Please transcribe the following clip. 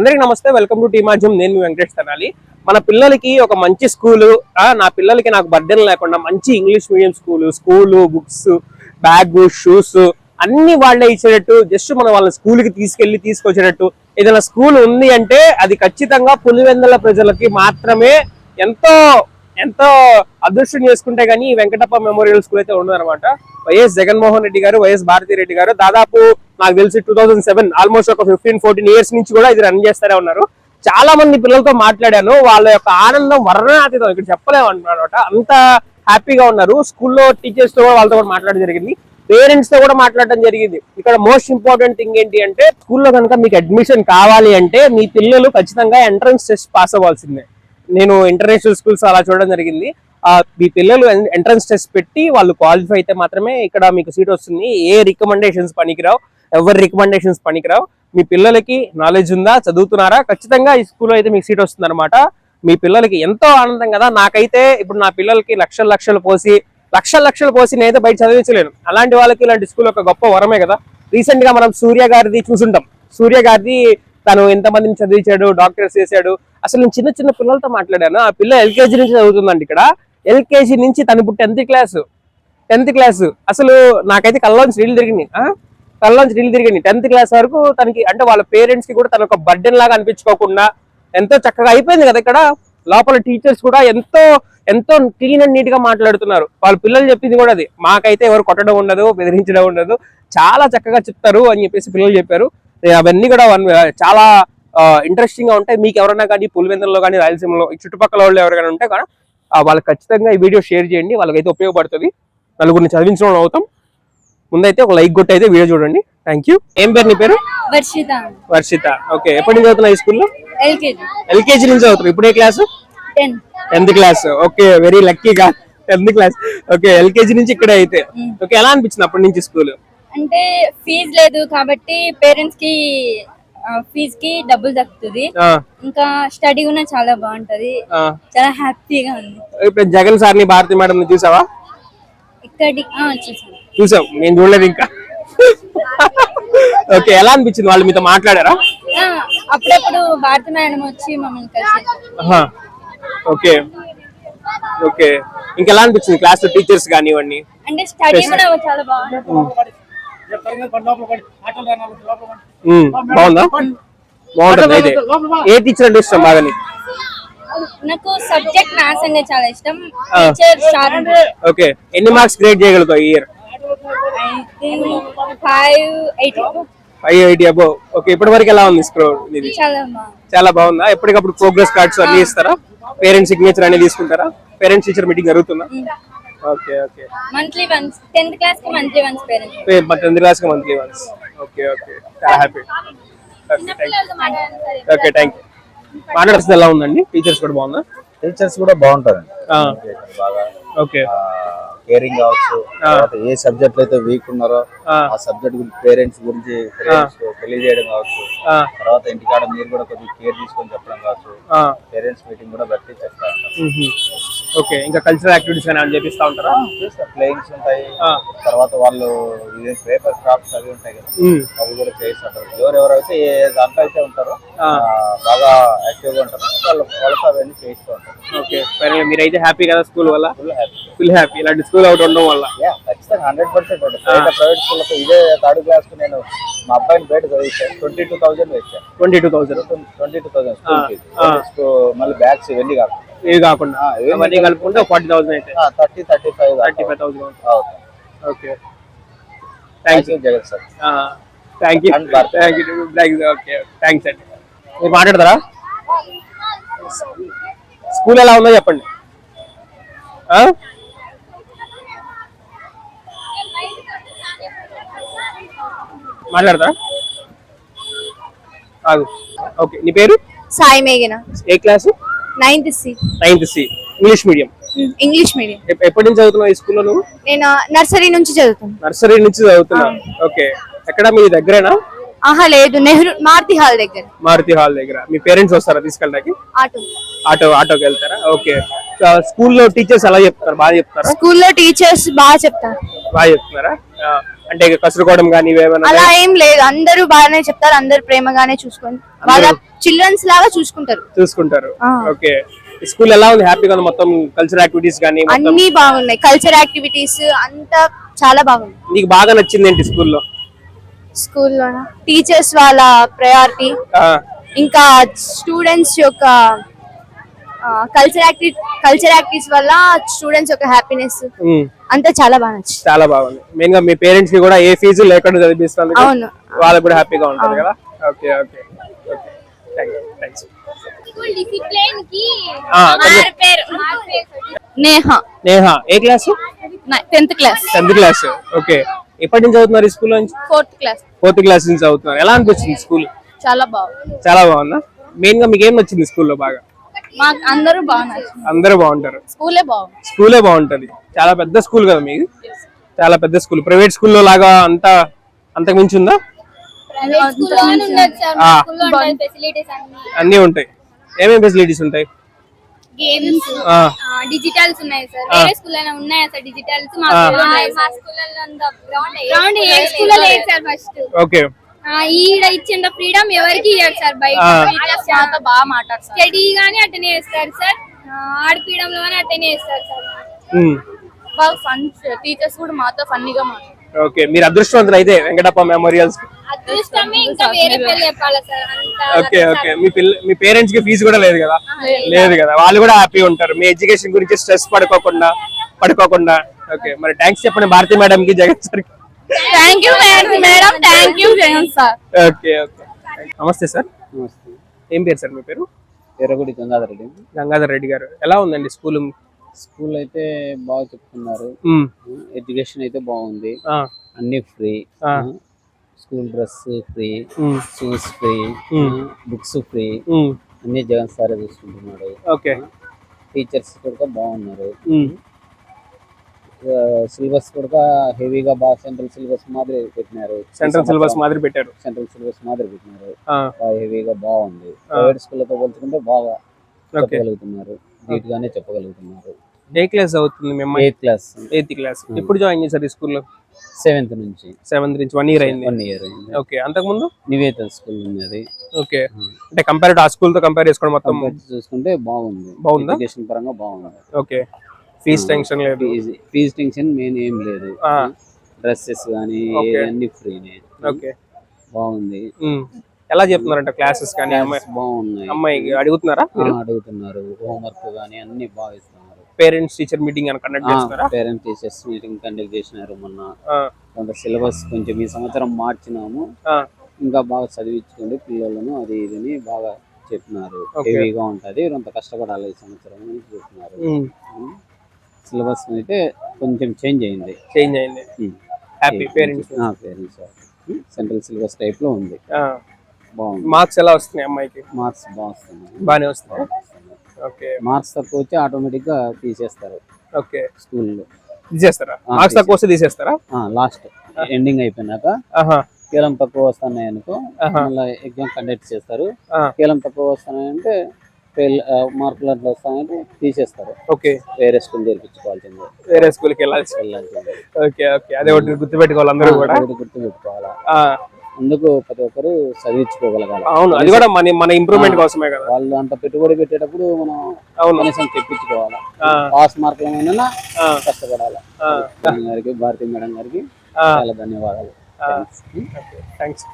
అందరికీ నమస్తే welcome to tea మాధ్యం నేను మీ వెంకటేష్ తనాలి. మన పిల్లలకి ఒక మంచి స్కూలు నా పిల్లలకి నాకు బర్డెన్ లేకుండా మంచి English medium school school books bag shoes అన్ని వాళ్ళే ఇచ్చేటట్టు జస్ట్ మనం వాళ్ళ స్కూల్కి తీసుకెళ్ళి తీసుకొచ్చేటట్టు. ఏదైనా స్కూల్ ఉంది అంటే అది ఖచ్చితంగా పులివెందల ప్రజలకి మాత్రమే ఎంతో ఎంతో అదృష్టం చేసుకుంటే కానీ ఈ వెంకటప్ప మెమోరియల్ స్కూల్ అయితే ఉండదు అనమాట వైఎస్ జగన్మోహన్ రెడ్డి గారు వైఎస్ భారతీ రెడ్డి గారు దాదాపు నాకు తెలిసి టూ థౌసండ్ సెవెన్ ఆల్మోస్ట్ ఒక ఫిఫ్టీన్ ఫోర్టీన్ ఇయర్స్ నుంచి కూడా ఇది రన్ చేస్తూనే ఉన్నారు. చాలా మంది పిల్లలతో మాట్లాడాను. వాళ్ళ యొక్క ఆనందం వర్ణనాతీతం ఇక్కడ చెప్పలేము అనమాట అంత హ్యాపీగా ఉన్నారు. స్కూల్లో టీచర్స్తో కూడా వాళ్ళతో కూడా మాట్లాడడం జరిగింది. పేరెంట్స్తో కూడా మాట్లాడడం జరిగింది. ఇక్కడ మోస్ట్ ఇంపార్టెంట్ థింగ్ ఏంటి అంటే స్కూల్లో కనుక మీకు అడ్మిషన్ కావాలి అంటే మీ పిల్లలు ఖచ్చితంగా ఎంట్రన్స్ టెస్ట్ పాస్ అవ్వాల్సిందే. నేను ఇంటర్నేషనల్ స్కూల్స్ అలా చూడడం జరిగింది. మీ పిల్లలు ఎంట్రన్స్ టెస్ట్ పెట్టి వాళ్ళు క్వాలిఫై అయితే మాత్రమే ఇక్కడ మీకు సీట్ వస్తుంది. ఏ రికమెండేషన్స్ పనికిరావు. ఎవరి రికమెండేషన్స్ పనికిరావు? మీ పిల్లలకి నాలెడ్జ్ ఉందా? చదువుతున్నారా? ఖచ్చితంగా ఈ స్కూల్లో అయితే మీకు సీట్ వస్తుంది అనమాట మీ పిల్లలకి ఎంతో ఆనందం కదా? నాకైతే ఇప్పుడు నా పిల్లలకి లక్షల లక్షలు పోసి లక్షల లక్షలు పోసి నేనైతే బయట చదివించలేను. అలాంటి వాళ్ళకి ఇలాంటి స్కూల్ ఒక గొప్ప వరమే కదా? రీసెంట్గా మనం సూర్య గారిది చూసుంటాం. సూర్య గారిది తను ఎంతమందిని చదివించాడు డాక్టర్స్ చేశాడు. అసలు నేను చిన్న చిన్న పిల్లలతో మాట్లాడాను. ఆ పిల్ల ఎల్కేజీ నుంచి చదువుతుందండి ఇక్కడ. ఎల్కేజీ నుంచి తను ఇప్పుడు టెన్త్ క్లాసు టెన్త్ క్లాసు అసలు నాకైతే కళ్ళలోంచి నీళ్ళు తిరిగినాయి. తనలోంచి నీళ్ళు తిరిగింది టెన్త్ క్లాస్ వరకు తనకి అంటే వాళ్ళ పేరెంట్స్కి కూడా తన ఒక బర్డెన్ లాగా అనిపించుకోకుండా ఎంతో చక్కగా అయిపోయింది కదా ఇక్కడ. లోపల టీచర్స్ కూడా ఎంతో ఎంతో క్లీన్ అండ్ నీట్గా మాట్లాడుతున్నారు. వాళ్ళ పిల్లలు చెప్పింది కూడా అది. మాకైతే ఎవరు కొట్టడం ఉండదు బెదిరించడం ఉండదు. చాలా చక్కగా చెప్తారు అని చెప్పేసి పిల్లలు చెప్పారు. అవన్నీ కూడా చాలా ఇంట్రెస్టింగ్గా ఉంటాయి. మీకు ఎవరైనా కానీ పులివెందులలో కానీ రాయలసీమలో ఈ చుట్టుపక్కల వాళ్ళు ఎవరైనా ఉంటే కానీ వాళ్ళకి ఖచ్చితంగా ఈ వీడియో షేర్ చేయండి. వాళ్ళకైతే ఉపయోగపడుతుంది. నలుగురిని చదివించడం అవుతాం. ముందైతే ఒక లైక్ కొట్టి అయితే వీడియో చూడండి. థ్యాంక్ యూ ఏం పేరు నీ పేరు? వర్షిత. వర్షిత. ఓకే ఎప్పటి నుంచి చదువుతున్నా ఈ స్కూల్లో? ఎల్కేజీ. నుంచి చదువుతున్నా ఇప్పుడు class? Ten tenth class. Okay very లక్కీగా టెన్త్ క్లాస్. ఓకే ఎల్కేజీ నుంచి ఇక్కడే అయితే. ఓకే ఎలా అనిపించింది అప్పటి నుంచి స్కూల్? అంటే ఫీజు లేదు కాబట్టి పేరెంట్స్కి ఫీజ్కి డబ్బులు దక్కుతుంది ఇంకా స్టడీ కూడా చాలా బాగుంటది. చాలా హ్యాపీగా ఉంది. ఇప్పుడు జగన్ సార్ని భారతి మేడం చూసావా? ఇక్కడి ఆ, చూసాను. చూసాం నేను చూడలేదు ఇంకా. ఓకే ఎలా అనిపించింది వాళ్ళు మీతో మాట్లాడారా? అప్పుడప్పుడు భారతి మేడం వచ్చి మమ్మల్ని కలిసి. Okay okay. ఇంకెలా అనిపించింది క్లాస్ టీచర్స్ కానివ్వండి? అంటే స్టడీ కూడా చాలా బాగుంటుంది ఉమ్, బాగుందా? బాగుంటుంది అయితే. ఏ టీచర్ అంటే ఇష్టం బాగా నీకు? నాకు సబ్జెక్ట్ మ్యాథ్స్ అంటే చాలా ఇష్టం. టీచర్ ఓకే ఎన్ని మార్క్స్ గ్రేడ్ చేయగలుగుతావు ఈ year five eight five eighty above okay ఇప్పటి వరకు ఎలా ఉంది స్క్రోల్ ఇది? చాలా బాగుంది? చాలా బాగుందా ఎప్పటికప్పుడు ప్రోగ్రెస్ కార్డ్స్ అన్ని ఇస్తారా? పేరెంట్స్ సిగ్నేచర్ అన్ని తీసుకుంటారా? పేరెంట్స్ టీచర్ మీటింగ్ జరుగుతుందా? Okay okay monthly once tenth క్లాస్కి monthly once parents tenth class monthly once okay okay చాలా హ్యాపీ ఓకే థ్యాంక్ యూ ఎలా ఉందండి? టీచర్స్ కూడా బాగుందా? టీచర్స్ కూడా బాగుంటారండి. ఆ, బాగా ఓకే కేరింగ్ కావచ్చు తర్వాత ఏ సబ్జెక్ట్ అయితే వీక్ ఉన్నారో ఆ. సబ్జెక్ట్ గురించి పేరెంట్స్ గురించి తెలియజేయడం కావచ్చు. తర్వాత ఇంటికాడ మీరు కూడా కొద్దిగా కేర్ తీసుకొని చెప్పడం కావచ్చు. పేరెంట్స్ మీటింగ్ కూడా పెట్టి చేస్తా ఉంటారు. మ్హూ. ఓకే ఇంకా కల్చరల్ యాక్టివిటీస్ ఏమైనా చేపిస్తా ఉంటారా? ప్లేయింగ్స్ ఉంటాయి. తర్వాత వాళ్ళు పేపర్ క్రాఫ్ట్స్ అవి ఉంటాయి కదా. అవి కూడా చేస్తుంటారు ఎవరెవరైతే ఏ దాంట్లో అయితే ఉంటారో బాగా యాక్టివ్గా ఉంటారో వాళ్ళు వాళ్ళతో అవన్నీ చేయిస్తూ ఉంటారు. ఓకే మీరైతే హ్యాపీ కదా స్కూల్ వల్ల? హ్యాపీ ఫుల్ హ్యాపీ ఇలాంటి స్కూల్ అవుట్ ఉండడం వల్ల. ఖచ్చితంగా హండ్రెడ్ పర్సెంట్ ప్రైవేట్ స్కూల్కి ఇదే థర్డ్ క్లాస్కు నేను మా అబ్బాయిని బయట చదివించాను ట్వంటీ టూ థౌసండ్ వచ్చాను twenty two thousand twenty two thousand మళ్ళీ బ్యాగ్స్ ఇవన్నీ కాకుండా. ఇవి కాకుండా. అవన్నీ కలుపుకుంటే ఫార్టీ థౌసండ్ అయితే. Thirty thirty five thirty five thousand okay. Thank you Jagan sir. Thank you. Thank you thank you okay thanks అండి. మీరు మాట్లాడతారా? స్కూల్ ఎలా ఉందో చెప్పండి. మాట్లాడతారా? ఆగు ఓకే నీ పేరు? సాయి మేఘన. ఏ class? Ninth C ninth C English medium English medium ఎప్పటి నుంచి చదువుతున్నావు ఈ స్కూల్లో నువ్వు? నేను నర్సరీ నుంచి చదువుతాను నర్సరీ నుంచి చదువుతున్నావు. ఓకే. ఎక్కడ? మీ దగ్గరేనా? ఆహా లేదు. నెహ్రూ మారుతి హాల్ దగ్గర. మారుతి హాల్ దగ్గర. మీ పేరెంట్స్ వస్తారా తీసుకెళ్ళడానికి? ఆటో. ఆటో ఆటోకి వెళ్తారా? ఓకే. స్కూల్లో టీచర్స్ ఎలా చెప్తారు? బాగా చెప్తారా? స్కూల్లో టీచర్స్ బాగా చెప్తారు. బాగా చెప్తున్నారా అంటే కసురుకోవడం కానీ అలా ఏం లేదు. అందరూ బాగానే చెప్తారు. అందరు ప్రేమగానే చూసుకొని. వాళ్ళ చిల్డ్రన్స్ లాగా చూసుకుంటారు. చూసుకుంటారు. ఓకే. స్కూల్ ఎలా ఉంది? హ్యాపీగా మొత్తం కల్చర్ యాక్టివిటీస్ కానీ అన్ని బాగున్నాయి. కల్చర్ యాక్టివిటీస్ అంతా చాలా బాగుంది నీకు బాగా నచ్చింది ఏంటి స్కూల్లో? స్కూల్లో టీచర్స్ వాళ్ళ ప్రయారిటీ ఇంకా స్టూడెంట్స్ యొక్క కల్చర్ యాక్టివ్ కల్చర్ యాక్టివిటీస్ వల్ల స్టూడెంట్స్ యొక్క హ్యాపీనెస్ అంతా చాలా బాగా నచ్చింది. చాలా బాగుంది. మెయిన్గా మీ పేరెంట్స్కి కూడా ఏ ఫీజు లేకుండా చదివిస్తుంది అవును. వాళ్ళకి కూడా హ్యాపీగా ఉంటుంది కదా? ఓకే ఓకే థ్యాంక్స్ స్కూల్ డిసిప్లిన్కి ఆ, మారు పేరు మారు పేరు నేహ. నేహ ఏ class tenth class tenth class okay ఎప్పటి నుంచి చదువుతున్నారు ఈ స్కూల్ నుంచి? ఫోర్త్ క్లాస్ ఫోర్త్ క్లాస్ నుంచి చదువుతున్నారు. ఎలా అనిపించింది స్కూల్ చాలా బాగుంది. చాలా బాగుందా? మెయిన్గా మీకు ఏం నచ్చింది స్కూల్లో బాగా? మాకు అందరూ బాగా నచ్చింది. అందరూ బాగుంటారు. స్కూలే బాగుంది. స్కూలే బాగుంటది. చాలా పెద్ద స్కూల్ కదా మీకు చాలా పెద్ద స్కూల్. ప్రైవేట్ స్కూల్లో లాగా అంత అంతకు మించి ఉందా? అన్ని. ఉంటాయి. ఏమేమి ఫెసిలిటీస్ ఉంటాయి? గేమ్స్ ఆ, డిజిటల్స్ ఉన్నాయి సార్. వేరే స్కూల్ అయినా ఉన్నాయా సార్ డిజిటల్స్ మా స్కూల్లో ఉన్నాయి మా స్కూల్లో గ్రౌండ్ ఏ స్కూల్లో లేదు సార్ ఫస్ట్ ఓకే. ఈడ ఇచ్చిన ఫ్రీడమ్ ఎవరికి ఇవ్వరు సార్ బయట. బాగా మాట్లాడతారు స్టడీ గానీ అటెనే చేస్తారు సార్. ఆడిపీయడంలో గానీ అటెనే చేస్తారు సార్. బాగా ఫన్ టీచర్స్ కూడా మాతో ఫన్నీగా మాట్లాడారు ఓకే మీరు అదృష్టవంతులు అయితే వెంకటప్ప మెమోరియల్స్. అదృష్టమే ఇంకా వేరే పేర్లు చెప్పాలి సార్. అంత ఓకే ఓకే. మీ పిల్ల మీ పేరెంట్స్కి ఫీజు కూడా లేదు కదా? లేదు కదా? వాళ్ళు కూడా హ్యాపీ ఉంటారు. మీ ఎడ్యుకేషన్ గురించి స్ట్రెస్ పడుకోకుండా పడుకోకుండా. ఓకే మరి థ్యాంక్స్ చెప్పండి. భారతి మేడం కి Jagan sir thank you madam thank you Jagan sir okay okay నమస్తే సార్ ఏం పేరు సార్ మీ పేరు? ఎర్రగుడి గంగాధర్ రెడ్డి గంగాధర్ రెడ్డి గారు. ఎలా ఉందండి స్కూల్? స్కూల్ అయితే బాగా చెప్తున్నారు. ఎడ్యుకేషన్ అయితే బాగుంది. అన్ని ఫ్రీ. ఆ. School dress free. Shoes free. Books free. అన్ని జగన్ సారే చూసుకుంటున్నాడు. ఓకే. టీచర్స్ కూడా బాగున్నారు. సిలబస్ కూడా హెవీగా బాగా సెంట్రల్ సిలబస్ మాదిరి పెట్టినారు. సెంట్రల్ సిలబస్ మాదిరి పెట్టారు. సెంట్రల్ సిలబస్ మాదిరి పెట్టినారు. బాగా హెవీగా బాగుంది. ప్రైవేట్ స్కూళ్ళతో పోల్చుకుంటే బాగా చెప్పగలుగుతున్నారు. నీట్ గానే చెప్పగలుగుతున్నారు. ఏ క్లాస్ అవుతుంది మీ అమ్మాయి? ఎయిత్ క్లాస్ ఎయిత్ క్లాస్ ఎప్పుడు జాయిన్ చేశారు ఈ స్కూల్లో సెవెంత్ నుంచి. సెవెంత్ నుంచి వన్ ఇయర్ అయింది. వన్ ఇయర్ అయింది. ఓకే. అంతకుముందు? నివేతన స్కూల్ ఉంది అది ఓకే అంటే కంపేర్ ఆ స్కూల్తో కంపేర్ చేసుకోవడం మొత్తం చూసుకుంటే బాగుంది. బాగుందా? ఎడ్యుకేషన్ పరంగా బాగుంది. ఓకే. ఫీజ్ టెన్షన్ లేదు. ఫీజు టెన్షన్ మెయిన్ ఏం లేదు. డ్రెస్సెస్ కానీ. అన్ని ఫ్రీనే ఓకే. బాగుంది. ఎలా చెప్తున్నారంట క్లాసెస్ కానీ? అమ్మాయి బాగున్నాయి. అమ్మాయికి అడుగుతున్నారా అడుగుతున్నారు. హోంవర్క్ కానీ అన్ని బాగా ఇస్తున్నారు. పేరెంట్స్ టీచర్ మీటింగ్ అని కండక్ట్ చేస్తున్నారా? పేరెంట్ టీచర్స్ మీటింగ్ కండక్ట్ చేసినారు మొన్న. కొంత సిలబస్ కొంచెం ఈ సంవత్సరం మార్చినాము. ఇంకా బాగా చదివించుకోండి పిల్లలను అది ఇది అని బాగా చెప్పినారు. హెవీగా ఉంటది. కొంత కష్టపడాలి ఈ సంవత్సరం అని ఉమ్. సిలబస్ అయితే కొంచెం చేంజ్ అయింది. చేంజ్ అయింది. Happy parents parents central syllabus టైప్లో ఉంది బాగుంది. మార్క్స్ ఎలా వస్తున్నాయి అమ్మాయికి? మార్క్స్ బాగా వస్తున్నాయి బాగానే వస్తున్నాయి? ఓకే. మార్క్స్ తక్కువ వచ్చి ఆటోమేటిక్గా తీసేస్తారు. ఓకే. స్కూల్లో. తీసేస్తారా? ఆ, మార్క్స్ తక్కువ వస్తే తీసేస్తారా. లాస్ట్. ఎండింగ్ అయిపోయినాక కీలం తక్కువ వస్తున్నాయి అనుకో. మళ్ళీ ఎగ్జామ్ కండక్ట్ చేస్తారు. కీలం తక్కువ వస్తున్నాయంటే ఫెయిల్ మార్కులు అట్లా వస్తాయంటే తీసేస్తారు. ఓకే. వేరే స్కూల్ చేర్పించుకోవాల్సిందే వేరే స్కూల్కి వెళ్ళాల్సి వెళ్ళాల్సిందే. Okay okay. అదే ఒకటి గుర్తుపెట్టుకోవాలి అందరూ కూడా. ఒకటి గుర్తుపెట్టుకోవాలా? అందుకు ప్రతి ఒక్కరు చదివించుకోగలగాలి. అవును అది కూడా మన మన ఇంప్రూవ్మెంట్ కోసమే కదా. వాళ్ళు అంత పెట్టుబడి పెట్టేటప్పుడు మనం అవును. కనీసం తెప్పించుకోవాలా? పాస్ మార్కులమైనా ఆ, కష్టపడాలి? గారికి భారతి మేడం గారికి. చాలా ధన్యవాదాలు. థ్యాంక్స్